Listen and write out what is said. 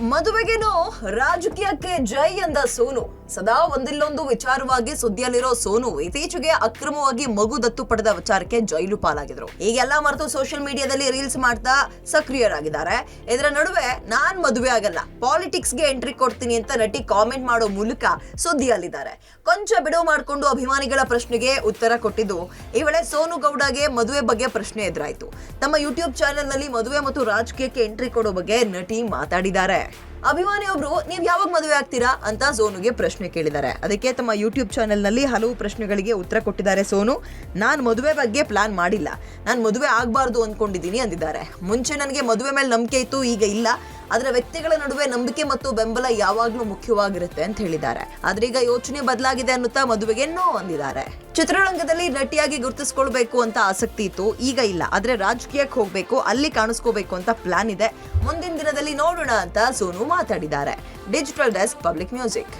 ಮದುವೆಗೇನೋ ರಾಜಕೀಯಕ್ಕೆ ಜೈ ಎಂದ ಸೋನು. ಸದಾ ಒಂದಿಲ್ಲೊಂದು ವಿಚಾರವಾಗಿ ಸುದ್ದಿಯಲ್ಲಿರೋ ಸೋನು ಇತ್ತೀಚೆಗೆ ಅಕ್ರಮವಾಗಿ ಮಗು ದತ್ತು ಪಡೆದ ವಿಚಾರಕ್ಕೆ ಜೈಲು ಪಾಲಾಗಿದ್ರು. ಈಗೆಲ್ಲ ಮರೆತು ಸೋಷಿಯಲ್ ಮೀಡಿಯಾದಲ್ಲಿ ರೀಲ್ಸ್ ಮಾಡ್ತಾ ಸಕ್ರಿಯರಾಗಿದ್ದಾರೆ. ಇದರ ನಡುವೆ ನಾನ್ ಮದುವೆ ಆಗಲ್ಲ ಪಾಲಿಟಿಕ್ಸ್ಗೆ ಎಂಟ್ರಿ ಕೊಡ್ತೀನಿ ಅಂತ ನಟಿ ಕಾಮೆಂಟ್ ಮಾಡೋ ಮೂಲಕ ಸುದ್ದಿಯಲ್ಲಿದ್ದಾರೆ. ಕೊಂಚ ಬಿಡುವು ಮಾಡಿಕೊಂಡು ಅಭಿಮಾನಿಗಳ ಪ್ರಶ್ನೆಗೆ ಉತ್ತರ ಕೊಟ್ಟಿದ್ದು, ಈ ವೇಳೆ ಸೋನು ಗೌಡಗೆ ಮದುವೆ ಬಗ್ಗೆ ಪ್ರಶ್ನೆ ಎದುರಾಯಿತು. ತಮ್ಮ ಯೂಟ್ಯೂಬ್ ಚಾನೆಲ್ನಲ್ಲಿ ಮದುವೆ ಮತ್ತು ರಾಜಕೀಯಕ್ಕೆ ಎಂಟ್ರಿ ಕೊಡೋ ಬಗ್ಗೆ ನಟಿ ಮಾತಾಡಿದ್ದಾರೆ. ಅಭಿಮಾನಿಯೊಬ್ರು, ನೀವ್ ಯಾವಾಗ ಮದುವೆ ಆಗ್ತೀರಾ? ಅಂತ ಸೋನುಗೆ ಪ್ರಶ್ನೆ ಕೇಳಿದ್ದಾರೆ. ಅದಕ್ಕೆ ತಮ್ಮ ಯೂಟ್ಯೂಬ್ ಚಾನೆಲ್ನಲ್ಲಿ ಹಲವು ಪ್ರಶ್ನೆಗಳಿಗೆ ಉತ್ತರ ಕೊಟ್ಟಿದ್ದಾರೆ ಸೋನು. ನಾನ್ ಮದುವೆ ಬಗ್ಗೆ ಪ್ಲಾನ್ ಮಾಡಿಲ್ಲ. ನಾನು ಮದುವೆ ಆಗ್ಬಾರ್ದು ಅಂದ್ಕೊಂಡಿದ್ದೀನಿ ಅಂದಿದ್ದಾರೆ. ಮುಂಚೆ ನನಗೆ ಮದುವೆ ಮೇಲೆ ನಂಬಿಕೆ ಇತ್ತು, ಈಗ ಇಲ್ಲ. ಆದ್ರೆ ವ್ಯಕ್ತಿಗಳ ನಡುವೆ ನಂಬಿಕೆ ಮತ್ತು ಬೆಂಬಲ ಯಾವಾಗ್ಲೂ ಮುಖ್ಯವಾಗಿರುತ್ತೆ ಅಂತ ಹೇಳಿದ್ದಾರೆ. ಆದ್ರೆ ಈಗ ಯೋಚನೆ ಬದಲಾಗಿದೆ ಅನ್ನುತ್ತಾ ಮದುವೆಗೆ ನೋ ಅಂದಿದ್ದಾರೆ. ಚಿತ್ರರಂಗದಲ್ಲಿ ನಟಿಯಾಗಿ ಗುರುತಿಸ್ಕೊಳ್ಬೇಕು ಅಂತ ಆಸಕ್ತಿ ಇತ್ತು, ಈಗ ಇಲ್ಲ. ಆದ್ರೆ ರಾಜಕೀಯಕ್ಕೆ ಹೋಗ್ಬೇಕು, ಅಲ್ಲಿ ಕಾಣಿಸ್ಕೋಬೇಕು ಅಂತ ಪ್ಲಾನ್ ಇದೆ. ಮುಂದಿನ ದಿನದಲ್ಲಿ ನೋಡೋಣ ಅಂತ ಸೋನು ಮಾತಾಡಿದ್ದಾರೆ. Digital desk public music.